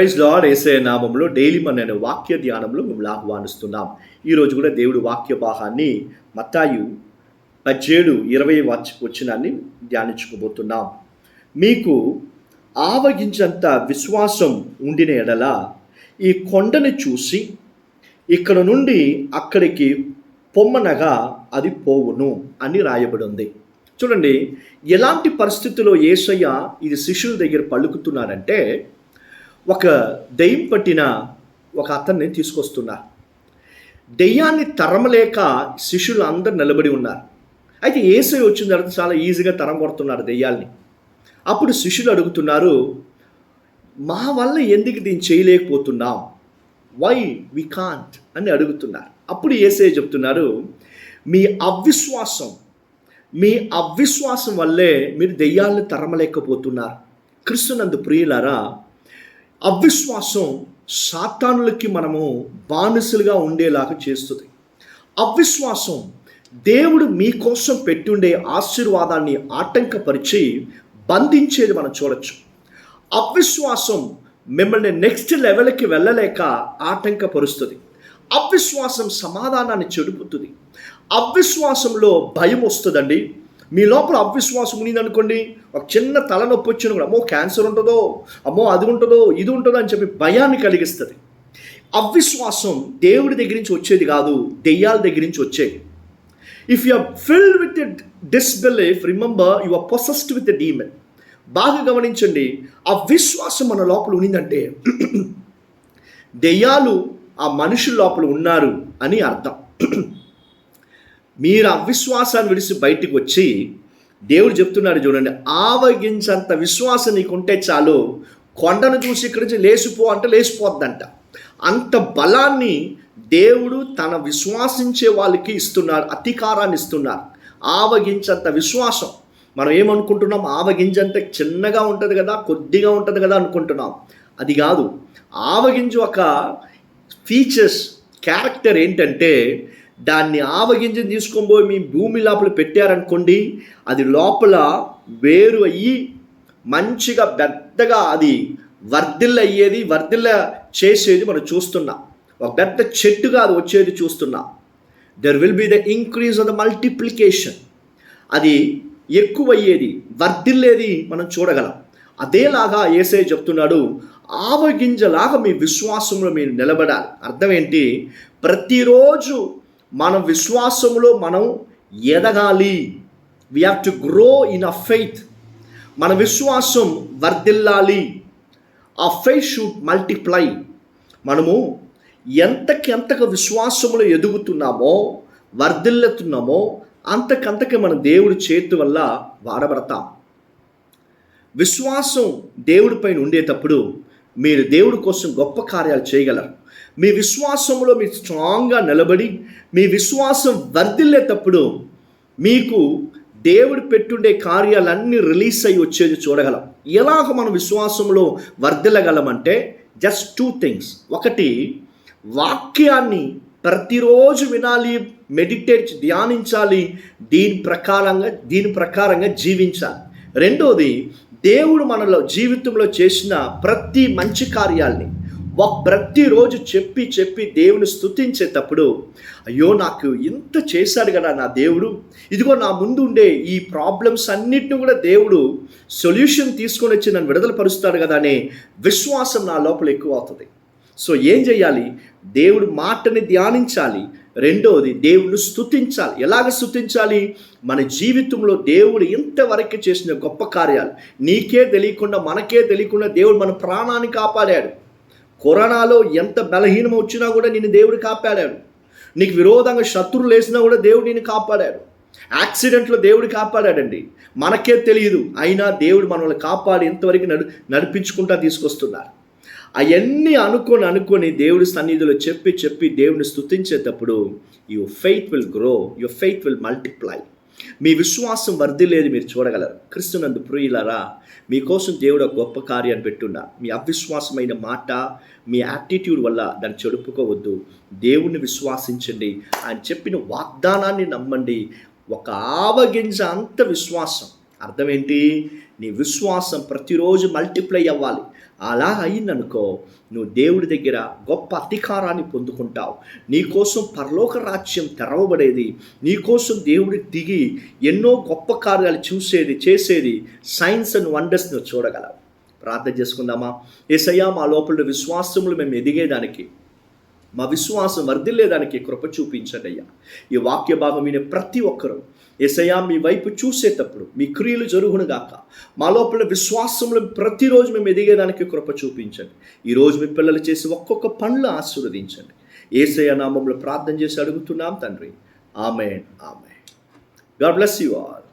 Praise lord ఏసే నామంలో daily మన అనే వాక్య ధ్యానంలో మిమ్మల్ని ఆహ్వానిస్తున్నాం. ఈరోజు కూడా దేవుడు వాక్య భాగాన్ని మత్తాయు పద్దేడు ఇరవై వచ్చ వచ్చినాన్ని ధ్యానించుకోబోతున్నాం. మీకు ఆవగించంత విశ్వాసం ఉండిన ఎడల ఈ కొండని చూసి ఇక్కడ నుండి అక్కడికి పొమ్మనగా అది పోవును అని రాయబడి ఉంది చూడండి ఎలాంటి పరిస్థితుల్లో ఏసయ్య ఇది శిష్యుల దగ్గర పలుకుతున్నాడంటే ఒక దెయ్యం పట్టిన ఒక అతన్ని తీసుకొస్తున్నారు దెయ్యాన్ని తరమలేక శిష్యులు అందరు నిలబడి ఉన్నారు. అయితే ఏసై వచ్చిన తర్వాత చాలా ఈజీగా తరం కొడుతున్నారు దెయ్యాల్ని. అప్పుడు శిష్యులు అడుగుతున్నారు మా వల్ల ఎందుకు దీన్ని చేయలేకపోతున్నాం? వై వి కాంట్ అని అడుగుతున్నారు. అప్పుడు ఏసే చెప్తున్నారు మీ అవిశ్వాసం మీ అవిశ్వాసం వల్లే మీరు దెయ్యాలను తరమలేకపోతున్నారు. క్రిస్తునందు ప్రియులారా అవిశ్వాసం సాతానులకి మనము బానిసలుగా ఉండేలాగా చేస్తుంది. అవిశ్వాసం దేవుడు మీకోసం పెట్టుండే ఆశీర్వాదాన్ని ఆటంకపరిచి బంధించేది మనం చూడొచ్చు. అవిశ్వాసం మిమ్మల్ని నెక్స్ట్ లెవెల్కి వెళ్ళలేక ఆటంకపరుస్తుంది. అవిశ్వాసం సమాధానాన్ని చెడుపుతుంది. అవిశ్వాసంలో భయం వస్తుందండి. మీ లోపల అవిశ్వాసం ఉంది అనుకోండి ఒక చిన్న తలనొప్పి వచ్చిన కూడా అమ్మో క్యాన్సర్ ఉంటుందో అమ్మో అది ఉంటుందో ఇది ఉంటుందో అని చెప్పి భయాన్ని కలిగిస్తుంది. అవిశ్వాసం దేవుడి దగ్గర నుంచి వచ్చేది కాదు దెయ్యాల దగ్గర నుంచి వచ్చేది. If you are filled with disbelief remember you are possessed with demon బాగా గమనించండి ఆ విశ్వాసం మన లోపల ఉన్నిందంటే దెయ్యాలు ఆ మనుషుల లోపల ఉన్నారు అని అర్థం. మీరు అవిశ్వాసాన్ని విడిచి బయటికి వచ్చి దేవుడు చెప్తున్నాడు చూడండి ఆవగించంత విశ్వాసం నీకుంటే చాలు కొండను చూసి ఇక్కడి నుంచి లేచిపో అంటే లేచిపోద్దంట. అంత బలాన్ని దేవుడు తన విశ్వాసించే వాళ్ళకి ఇస్తున్నారు అధికారాన్ని ఇస్తున్నారు. ఆవగించంత విశ్వాసం. మనం ఏమనుకుంటున్నాం? ఆవగింజంత చిన్నగా ఉంటుంది కదా కొద్దిగా ఉంటుంది కదా అనుకుంటున్నాం. అది కాదు. ఆవగింజ ఒక ఫీచర్స్ క్యారెక్టర్ ఏంటంటే దాన్ని ఆవగింజని తీసుకొని పోయి మీ భూమి లోపల పెట్టారనుకోండి అది లోపల వేరు అయ్యి మంచిగా పెద్దగా అది వర్ధిల్ల అయ్యేది వర్ధిల్ల చేసేది మనం చూస్తున్నాం. ఒక పెద్ద చెట్టుగా అది వచ్చేది చూస్తున్నాం. There will be the increase of the multiplication అది ఎక్కువయ్యేది వర్ధిల్లేది మనం చూడగలం. అదేలాగా ఏసై చెప్తున్నాడు ఆవగింజలాగా మీ విశ్వాసంలో మీరు నిలబడాలి. అర్థం ఏంటి? ప్రతిరోజు మన విశ్వాసంలో మనం ఎదగాలి. We have to grow in a faith మన విశ్వాసం వర్ధిల్లాలి. ఆ ఫెయిత్ షుడ్ మల్టిప్లై మనము ఎంతకి విశ్వాసములో ఎదుగుతున్నామో వర్ధిల్లుతున్నామో అంతకంతకి మన దేవుడి చేతి వల్ల వాడబడతాం. విశ్వాసం దేవుడి పైన ఉండేటప్పుడు మీరు దేవుడి కోసం గొప్ప కార్యాలు చేయగలరు. మీ విశ్వాసంలో మీరు స్ట్రాంగ్గా నిలబడి మీ విశ్వాసం వర్ధిల్లేటప్పుడు మీకు దేవుడు పెట్టుండే కార్యాలన్నీ రిలీజ్ అయ్యి వచ్చేది చూడగలం. ఎలాగ మనం విశ్వాసంలో వర్ధిల్లగలమంటే జస్ట్ టూ థింగ్స్ ఒకటి వాక్యాన్ని ప్రతిరోజు వినాలి మెడిటేట్ ధ్యానించాలి దీని ప్రకారంగా దీని ప్రకారంగా జీవించాలి. రెండోది దేవుడు మనలో జీవితంలో చేసిన ప్రతి మంచి కార్యాల్ని ఒక ప్రతిరోజు చెప్పి చెప్పి దేవుని స్తుతించేటప్పుడు అయ్యో నాకు ఇంత చేశాడు కదా నా దేవుడు ఇదిగో నా ముందు ఉండే ఈ ప్రాబ్లమ్స్ అన్నిటిని కూడా దేవుడు సొల్యూషన్ తీసుకొని వచ్చి నన్ను విడుదల పరుస్తాడు కదా అనే విశ్వాసం నా లోపల ఎక్కువ అవుతుంది. సో ఏం చేయాలి? దేవుడు మాటని ధ్యానించాలి రెండవది దేవుణ్ణి స్తుతించాలి. ఎలాగ స్థుతించాలి మన జీవితంలో దేవుడు ఇంతవరకు చేసిన గొప్ప కార్యాలు. నీకే తెలియకుండా మనకే తెలియకుండా దేవుడు మన ప్రాణాన్ని కాపాడాడు. కరోనాలో ఎంత బలహీనం వచ్చినా కూడా నిన్ను దేవుడు కాపాడాడు. నీకు విరోధంగా శత్రువులు లేసినా కూడా దేవుడు నిన్ను కాపాడాడు. యాక్సిడెంట్లో దేవుడు కాపాడాడండి. మనకే తెలియదు అయినా దేవుడు మనల్ని కాపాడి ఇంతవరకు నడు నడిపించుకుంటా తీసుకొస్తున్నారు. అవన్నీ అనుకొని అనుకొని దేవుడి సన్నిధిలో చెప్పి చెప్పి దేవుని స్థుతించేటప్పుడు your faith will grow your faith will multiply మీ విశ్వాసం వర్ధిలేదు మీరు చూడగలరు. క్రిస్తునందు ప్రియులరా మీకోసం దేవుడు ఒక గొప్ప కార్యాన్ని పెట్టున్నా మీ అవిశ్వాసమైన మాట మీ యాటిట్యూడ్ వల్ల దాన్ని చెడుపుకోవద్దు. దేవుణ్ణి విశ్వాసించండి. ఆయన చెప్పిన వాగ్దానాన్ని నమ్మండి. ఒక ఆవగింజ అంత విశ్వాసం. అర్థం ఏంటి? నీ విశ్వాసం ప్రతిరోజు మల్టిప్లై అవ్వాలి. అలా అయిందనుకో నువ్వు దేవుడి దగ్గర గొప్ప అధికారాన్ని పొందుకుంటావు. నీకోసం పరలోక రాజ్యం తెరవబడేది నీకోసం దేవుడికి దిగి ఎన్నో గొప్ప కార్యాలు చూసేది చేసేది సైన్స్ అండ్ వండర్స్ నువ్వు చూడగలవు. ప్రార్థన చేసుకుందామా? ఏసయ్యా మా లోపల విశ్వాసములు మేము ఎదిగేదానికి మా విశ్వాసం వర్ధిల్లేదానికి కృప చూపించండి అయ్యా. ఈ వాక్య భాగం వినే ప్రతి ఒక్కరూ ఏసయ్యా మీ వైపు చూసేటప్పుడు మీ క్రియలు జరుగునుగాక మా లోపల విశ్వాసంలో ప్రతిరోజు మేము ఎదిగేదానికి కృప చూపించండి. ఈరోజు మీ పిల్లలు చేసి ఒక్కొక్క పనులు ఆశీర్వదించండి. ఏసయ నామంలో ప్రార్థన చేసి అడుగుతున్నాం తండ్రి. ఆమె ఆమె గాడ్ బ్లెస్ యు ఆల్.